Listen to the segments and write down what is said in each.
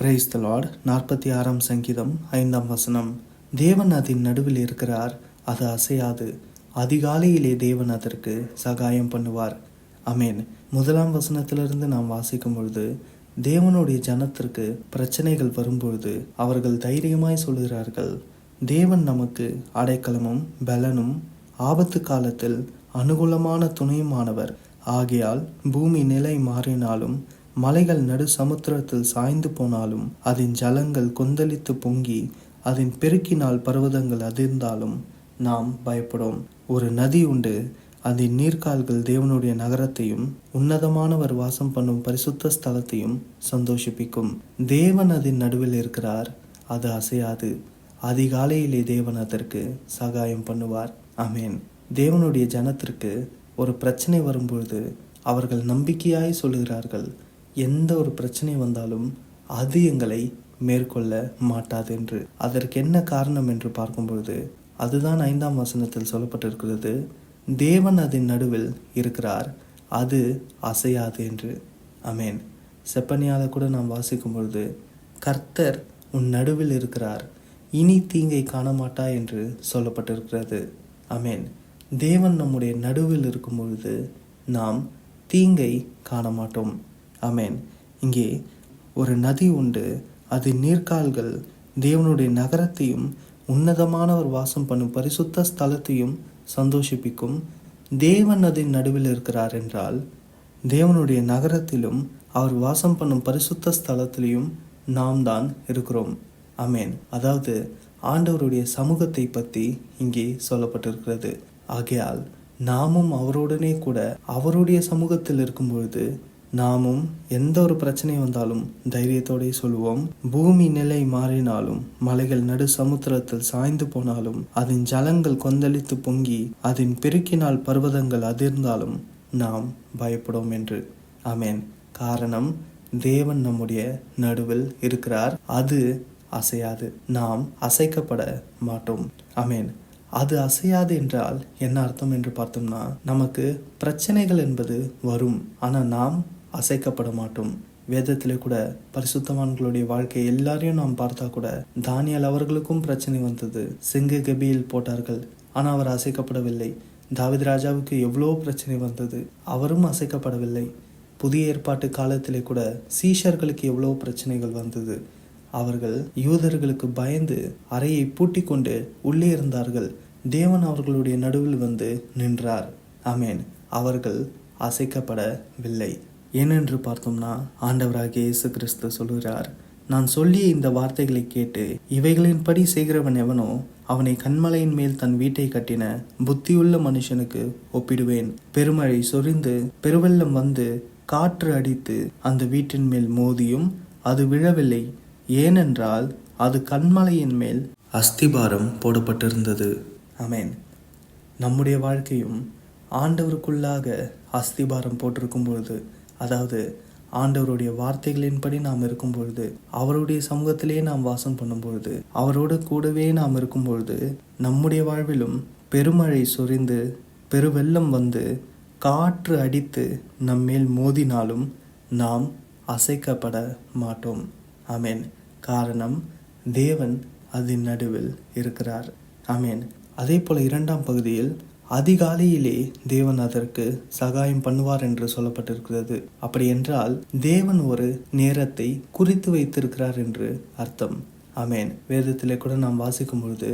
Praise the Lord நாற்பத்தி ஆறாம் சங்கீதம் ஐந்தாம் வசனம். தேவன் அதன் நடுவில் இருக்கிறார் அது அசையாது. அதிகாலையிலே தேவன் அதற்கு சகாயம் பண்ணுவார். அமேன் முதலாம் வசனத்திலிருந்து நாம் வாசிக்கும் பொழுது தேவனுடைய ஜனத்திற்கு பிரச்சனைகள் வரும்பொழுது அவர்கள் தைரியமாய் சொல்கிறார்கள் தேவன் நமக்கு அடைக்கலமும் பலனும் ஆபத்து காலத்தில் அனுகூலமான துணையுமானவர். ஆகையால் பூமி நிலை மாறினாலும் மலைகள் நடு சமுத்திரத்தில் சாய்ந்து போனாலும் அதன் ஜலங்கள் கொந்தளித்து பொங்கி அதன் பெருக்கினால் பர்வதங்கள் அதிர்ந்தாலும் நாம் பயப்படும். ஒரு நதி உண்டு. அதன் நீர்க்கால்கள் தேவனுடைய நகரத்தையும் உன்னதமானவர் வாசம் பண்ணும் பரிசுத்த ஸ்தலத்தையும் சந்தோஷிப்பிக்கும். தேவன் அதன் நடுவில் இருக்கிறார். அது அசையாது. அதிகாலையிலே தேவன் அதற்கு சகாயம் பண்ணுவார். அமேன் தேவனுடைய ஜனத்திற்கு ஒரு பிரச்சனை வரும்பொழுது அவர்கள் நம்பிக்கையாய் சொல்லுகிறார்கள். எந்த ஒரு பிரச்சனை வந்தாலும் அது எங்களை மேற்கொள்ள மாட்டாது என்று. அதற்கு என்ன காரணம் என்று பார்க்கும்பொழுது அதுதான் ஐந்தாம் வசனத்தில் சொல்லப்பட்டிருக்கிறது. தேவன் அதன் நடுவில் இருக்கிறார் அது அசையாது என்று. அமேன் செப்பனியால் கூட நாம் வாசிக்கும் பொழுது கர்த்தர் உன் நடுவில் இருக்கிறார் இனி தீங்கை காண மாட்டா என்று சொல்லப்பட்டிருக்கிறது. அமேன் தேவன் நம்முடைய நடுவில் இருக்கும் பொழுது நாம் தீங்கை காண மாட்டோம் அமேன் இங்கே ஒரு நதி உண்டு. அது நீர்க்கால்கள். தேவனுடைய நகரத்தையும் உன்னதமானவர் வாசம் பண்ணும் பரிசுத்த ஸ்தலத்தையும் சந்தோஷிப்பிக்கும். தேவன் அதன் நடுவில் இருக்கிறார் என்றால் தேவனுடைய நகரத்திலும் அவர் வாசம் பண்ணும் பரிசுத்த ஸ்தலத்திலையும் நாம் தான் இருக்கிறோம். அமேன் அதாவது ஆண்டவருடைய சமூகத்தை பற்றி இங்கே சொல்லப்பட்டிருக்கிறது. ஆகையால் நாமும் அவருடனே கூட அவருடைய சமூகத்தில் இருக்கும் பொழுது நாமும் எந்த ஒரு பிரச்சனை வந்தாலும் தைரியத்தோடே சொல்லுவோம். பூமி நிலை மாறினாலும் மலைகள் நடு சமுத்திரத்தில் சாய்ந்து போனாலும் அதன் ஜலங்கள் கொந்தளித்து பொங்கி அதன் பெருக்கினால் பர்வதங்கள் அதிர்ந்தாலும் நாம் பயப்படும் என்று. அமேன் காரணம் தேவன் நம்முடைய நடுவில் இருக்கிறார். அது அசையாது. நாம் அசைக்கப்பட மாட்டோம். அமேன் அது அசையாது என்றால் என்ன அர்த்தம் என்று பார்த்தோம்னா நமக்கு பிரச்சனைகள் என்பது வரும். ஆனால் நாம் அசைக்கப்பட மாட்டோம். வேதத்திலே கூட பரிசுத்தவான்களுடைய வாழ்க்கை எல்லாரையும் நாம் பார்த்தா கூட தானியல் அவர்களுக்கும் பிரச்சனை வந்தது. சிங்கு கபியில் போட்டார்கள். ஆனால் அவர் அசைக்கப்படவில்லை. தாவித் ராஜாவுக்கு எவ்வளோ பிரச்சனை வந்தது. அவரும் அசைக்கப்படவில்லை. புதிய ஏற்பாட்டு காலத்திலே கூட சீஷர்களுக்கு எவ்வளோ பிரச்சனைகள் வந்தது. அவர்கள் யூதர்களுக்கு பயந்து அறையை பூட்டி கொண்டு உள்ளே இருந்தார்கள். தேவன் அவர்களுடைய நடுவில் வந்து நின்றார். அமேன் அவர்கள் அசைக்கப்படவில்லை. ஏனென்று பார்த்தோம்னா ஆண்டவராகிய இயேசு கிறிஸ்து சொல்கிறார் நான் சொல்லிய இந்த வார்த்தைகளை கேட்டு இவைகளின்படி செய்கிறவன் எவனோ அவனை கண்மலையின் மேல் தன் வீட்டை கட்டின புத்தியுள்ள மனுஷனுக்கு ஒப்பிடுவேன். பெருமழை சொரிந்து பெருவெள்ளம் வந்து காற்று அடித்து அந்த வீட்டின் மேல் மோதியும் அது விழவில்லை. ஏனென்றால் அது கண்மலையின் மேல் அஸ்திபாரம் போடப்பட்டிருந்தது. அமேன் நம்முடைய வாழ்க்கையும் ஆண்டவருக்குள்ளாக அஸ்திபாரம் போட்டிருக்கும் பொழுது அதாவது ஆண்டவருடைய வார்த்தைகளின்படி நாம் இருக்கும் பொழுது அவருடைய சமூகத்திலேயே நாம் வாசம் பண்ணும் பொழுது அவரோடு கூடவே நாம் இருக்கும் பொழுது நம்முடைய வாழ்விலும் பெருமழை சொரிந்து பெருவெள்ளம் வந்து காற்று அடித்து நம்மேல் மோதினாலும் நாம் அசைக்கப்பட மாட்டோம். ஆமேன். காரணம் தேவன் அதன் நடுவில் இருக்கிறார். ஆமேன். அதே போல இரண்டாம் பகுதியில் அதிகாலையிலே தேவன் அதற்கு சகாயம் பண்ணுவார் என்று சொல்லப்பட்டிருக்கிறது. அப்படி என்றால் தேவன் ஒரு நேரத்தை குறித்து வைத்திருக்கிறார் என்று அர்த்தம். அமேன் வேதத்திலே கூட நாம் வாசிக்கும் பொழுது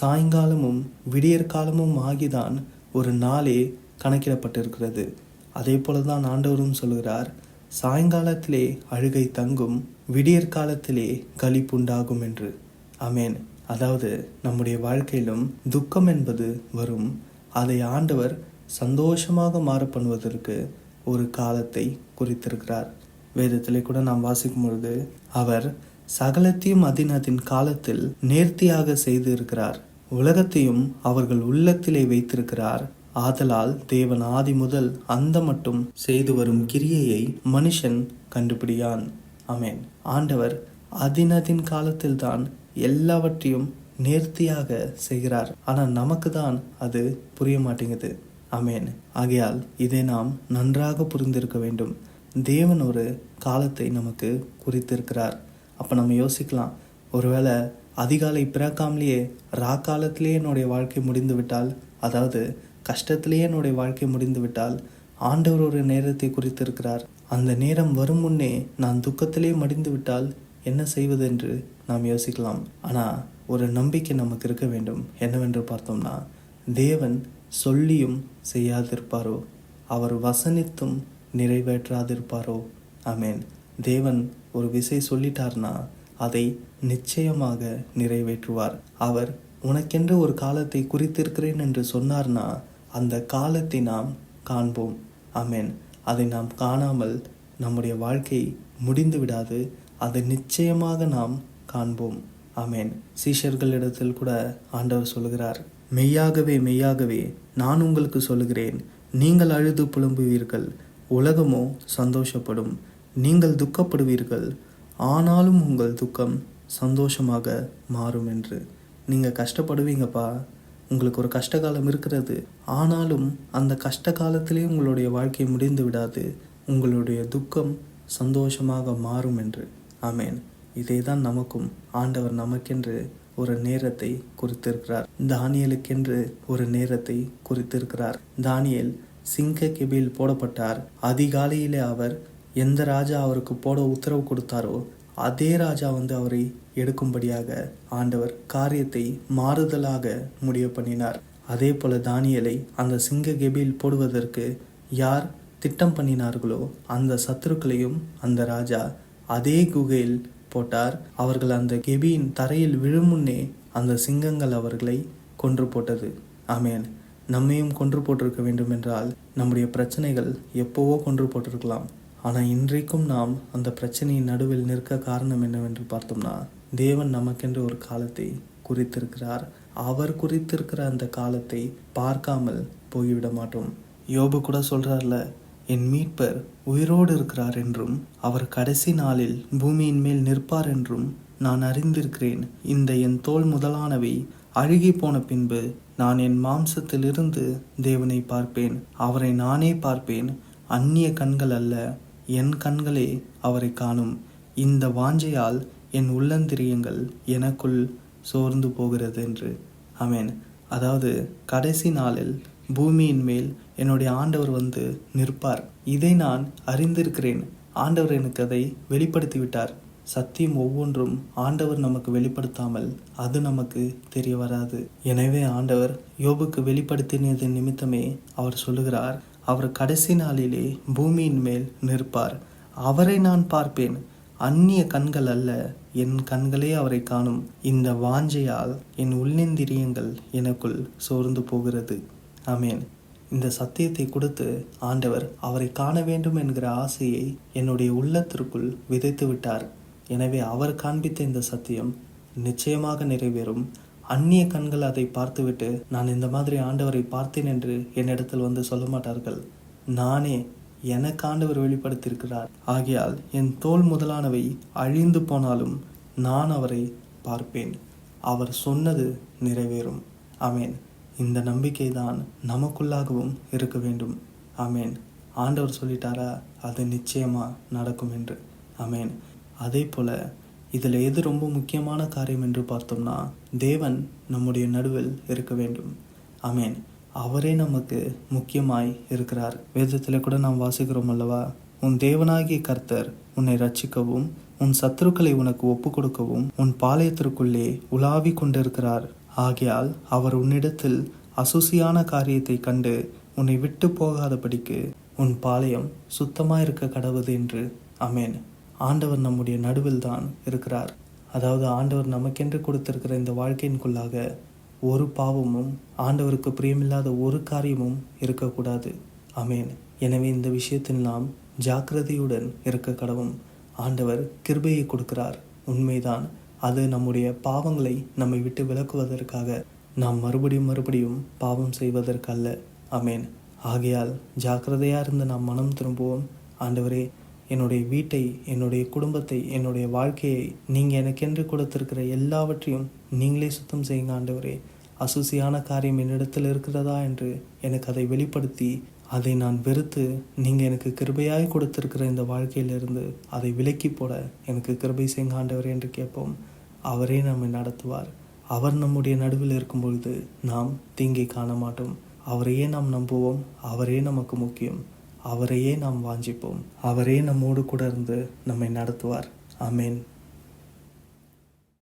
சாயங்காலமும் விடியற்காலமும் ஆகிதான் ஒரு நாளே கணக்கிடப்பட்டிருக்கிறது. அதே போலதான் ஆண்டவரும் சொல்கிறார் சாயங்காலத்திலே அழுகை தங்கும் விடியற்காலத்திலே களிப்புண்டாகும் என்று. அமேன் அதாவது நம்முடைய வாழ்க்கையிலும் துக்கம் என்பது வரும். அதை ஆண்டவர் சந்தோஷமாக மாற பண்ணுவதற்கு ஒரு காலத்தை குறித்திருக்கிறார். வேதத்திலே கூட நாம் வாசிக்கும் பொழுது அவர் சகலத்தையும் அதின் காலத்தில் நேர்த்தியாக செய்து இருக்கிறார் உலகத்தையும் அவர்கள் உள்ளத்திலே வைத்திருக்கிறார். ஆதலால் தேவன் ஆதி முதல் அந்த மட்டும் செய்து வரும் கிரியையை மனுஷன் கண்டுபிடியான். அமேன் ஆண்டவர் அதினதின் காலத்தில் தான் எல்லாவற்றையும் நேர்த்தியாக செய்கிறார். ஆனால் நமக்கு தான் அது புரிய மாட்டேங்குது அமேன் ஆகையால் இதை நாம் நன்றாக புரிந்திருக்க வேண்டும். தேவன் ஒரு காலத்தை நமக்கு குறித்திருக்கிறார். அப்போ நம்ம யோசிக்கலாம். ஒருவேளை அதிகாலை பிறக்காமலேயே ராக்காலத்திலேயே என்னுடைய வாழ்க்கை முடிந்து விட்டால் அதாவது கஷ்டத்திலேயே என்னுடைய வாழ்க்கை முடிந்து விட்டால் ஆண்டவர் ஒரு நேரத்தை குறித்திருக்கிறார். அந்த நேரம் வரும் முன்னே நான் துக்கத்திலே மடிந்து விட்டால் என்ன செய்வது என்று நாம் யோசிக்கலாம். ஆனால் ஒரு நம்பிக்கை நமக்கு இருக்க வேண்டும். என்னவென்று பார்த்தோம்னா தேவன் சொல்லியும் செய்யாதிருப்பாரோ? அவர் வசனித்தும் நிறைவேற்றாதிருப்பாரோ? ஆமென். தேவன் ஒரு விசை சொல்லிட்டார்னா அதை நிச்சயமாக நிறைவேற்றுவார். அவர் உனக்கென்று ஒரு காலத்தை குறித்திருக்கிறேன் என்று சொன்னார்னா அந்த காலத்தை நாம் காண்போம். ஆமென். அதை நாம் காணாமல் நம்முடைய வாழ்க்கை முடிந்து விடாது அதை நிச்சயமாக நாம் காண்போம். ஆமேன். சீஷர்களிடத்தில் கூட ஆண்டவர் சொல்கிறார் மெய்யாகவே மெய்யாகவே நான் உங்களுக்கு சொல்லுகிறேன். நீங்கள் அழுது புலம்புவீர்கள் உலகமோ சந்தோஷப்படும். நீங்கள் துக்கப்படுவீர்கள் ஆனாலும் உங்கள் துக்கம் சந்தோஷமாக மாறும் என்று. நீங்கள் கஷ்டப்படுவீங்கப்பா. உங்களுக்கு ஒரு கஷ்டகாலம் இருக்கிறது. ஆனாலும் அந்த கஷ்ட காலத்திலே உங்களுடைய வாழ்க்கை முடிந்து விடாது. உங்களுடைய துக்கம் சந்தோஷமாக மாறும் என்று. ஆமேன். இதே தான் நமக்கும் ஆண்டவர் நமக்கென்று ஒரு நேரத்தை குறித்திருக்கிறார். தானியலுக்கென்று ஒரு நேரத்தை குறித்திருக்கிறார். தானியல் சிங்க கெபியில் போடப்பட்டார். அதிகாலையிலே அவர் எந்த ராஜா அவருக்கு போட உத்தரவு கொடுத்தாரோ அதே ராஜா வந்து அவரை எடுக்கும்படியாக ஆண்டவர் காரியத்தை மாறுதலாக முடிவு பண்ணினார். அதே போல தானியலை அந்த சிங்க கெபியில் போடுவதற்கு யார் திட்டம் பண்ணினார்களோ அந்த சத்துருக்களையும் அந்த ராஜா அதே குகையில் போட்டார். அவர்கள் அந்த கெபியின் தரையில் விழுமுன்னே அந்த சிங்கங்கள் அவர்களை கொன்று போட்டது. ஆமேன். நம்மையும் கொன்று போட்டிருக்க வேண்டும் என்றால் நம்முடைய பிரச்சனைகள் எப்போவோ கொன்று போட்டிருக்கலாம். ஆனால் இன்றைக்கும் நாம் அந்த பிரச்சனையின் நடுவில் நிற்க காரணம் என்னவென்று பார்த்தோம்னா தேவன் நமக்கென்று ஒரு காலத்தை குறித்திருக்கிறார். அவர் குறித்திருக்கிற அந்த காலத்தை பார்க்காமல் போய்விட மாட்டோம். யோபு கூட சொல்கிறார்ல என் மீட்பர் உயிரோடு இருக்கிறார் என்றும் அவர் கடைசி நாளில் பூமியின் மேல் நிற்பார் என்றும் நான் அறிந்திருக்கிறேன். இந்த என் தோல் முதலானவை அழுகி போன பின்பு நான் என் மாம்சத்திலிருந்து தேவனை பார்ப்பேன். அவரை நானே பார்ப்பேன். அந்நிய கண்கள் அல்ல என் கண்களே அவரை காணும். இந்த வாஞ்சையால் என் உள்ளந்திரியங்கள் எனக்குள் சோர்ந்து போகிறது என்று. அமேன் அதாவது கடைசி நாளில் பூமியின் மேல் என்னுடைய ஆண்டவர் வந்து நிற்பார். இதை நான் அறிந்திருக்கிறேன். ஆண்டவர் எனக்கு அதை வெளிப்படுத்திவிட்டார். சத்தியம் ஒவ்வொன்றும் ஆண்டவர் நமக்கு வெளிப்படுத்தாமல் அது நமக்கு தெரிய வராது. எனவே ஆண்டவர் யோபுக்கு வெளிப்படுத்தினது நிமித்தமே அவர் சொல்லுகிறார் அவர் கடைசி நாளிலே பூமியின் மேல் நிற்பார். அவரை நான் பார்ப்பேன். அந்நிய கண்கள் அல்ல என் கண்களே அவரை காணும். இந்த வாஞ்சையால் என் உள்ளிந்திரியங்கள் எனக்குள் சோர்ந்து போகிறது. ஆமேன். இந்த சத்தியத்தை கொடுத்து ஆண்டவர் அவரை காண வேண்டும் என்கிற ஆசையை என்னுடைய உள்ளத்திற்குள் விதைத்து விட்டார். எனவே அவர் காண்பித்த இந்த சத்தியம் நிச்சயமாக நிறைவேறும். அந்நிய கண்கள் அதை பார்த்துவிட்டு நான் இந்த மாதிரி ஆண்டவரை பார்த்தேன் என்று என்னிடத்தில் வந்து சொல்ல மாட்டார்கள். நானே எனக்கு ஆண்டவர் வெளிப்படுத்தியிருக்கிறார். ஆகையால் என் தோல் முதலானவை அழிந்து போனாலும் நான் அவரை பார்ப்பேன். அவர் சொன்னது நிறைவேறும். அமேன் இந்த நம்பிக்கை தான் நமக்குள்ளாகவும் இருக்க வேண்டும். அமேன் ஆண்டவர் சொல்லிட்டாரா? அது நிச்சயமாக நடக்கும் என்று. அமேன் அதே போல் இதில் எது ரொம்ப முக்கியமான காரியம் என்று பார்த்தோம்னா தேவன் நம்முடைய நடுவில் இருக்க வேண்டும். அமேன் அவரே நமக்கு முக்கியமாய் இருக்கிறார். வேதத்தில் கூட நாம் வாசிக்கிறோம் அல்லவா? உன் தேவனாகிய கர்த்தர் உன்னை ரட்சிக்கவும் உன் சத்துருக்களை உனக்கு ஒப்பு கொடுக்கவும் உன் பாளையத்திற்குள்ளே உலாவி கொண்டிருக்கிறார். ஆகையால் அவர் உன்னிடத்தில் அசுசியான காரியத்தை கண்டு உன்னை விட்டு போகாதபடிக்கு உன் பாளையம் சுத்தமாயிருக்க கடவுது என்று. அமேன் ஆண்டவர் நம்முடைய நடுவில் தான் இருக்கிறார். அதாவது ஆண்டவர் நமக்கென்று கொடுத்திருக்கிற இந்த வாழ்க்கையின்குள்ளாக ஒரு பாவமும் ஆண்டவருக்கு பிரியமில்லாத ஒரு காரியமும் இருக்கக்கூடாது. அமேன் எனவே இந்த விஷயத்தில் நாம் ஜாக்கிரதையுடன் இருக்க கடவும். ஆண்டவர் கிருபையை கொடுக்கிறார். உண்மைதான். அது நம்முடைய பாவங்களை நம்மை விட்டு விலக்குவதற்காக நாம் மறுபடியும் மறுபடியும் பாவம் செய்வதற்கல்ல. அமேன் ஆகையால் ஜாக்கிரதையாக இருந்து நாம் மனம் திரும்புவோம். ஆண்டவரே என்னுடைய வீட்டை என்னுடைய குடும்பத்தை என்னுடைய வாழ்க்கையை நீங்கள் எனக்கென்று கொடுத்திருக்கிற எல்லாவற்றையும் நீங்களே சுத்தம் செய்யுங்க ஆண்டவரே. அசுசியான காரியம் என்னிடத்தில் இருக்கிறதா என்று எனக்கு அதை வெளிப்படுத்தி அதை நான் வெறுத்து நீங்கள் எனக்கு கிருபையாய் கொடுத்துருக்கிற இந்த வாழ்க்கையிலிருந்து அதை விலக்கி போட எனக்கு கிருபை செய்யுங்க ஆண்டவர் என்று கேட்போம். அவரே நம்மை நடத்துவார். அவர் நம்முடைய நடுவில் இருக்கும் பொழுது நாம் தீங்கை காண மாட்டோம் அவரையே நாம் நம்புவோம். அவரே நமக்கு முக்கியம். அவரையே நாம் வாஞ்சிப்போம். அவரே நம்மோடு கூட இருந்து நம்மை நடத்துவார். அமேன்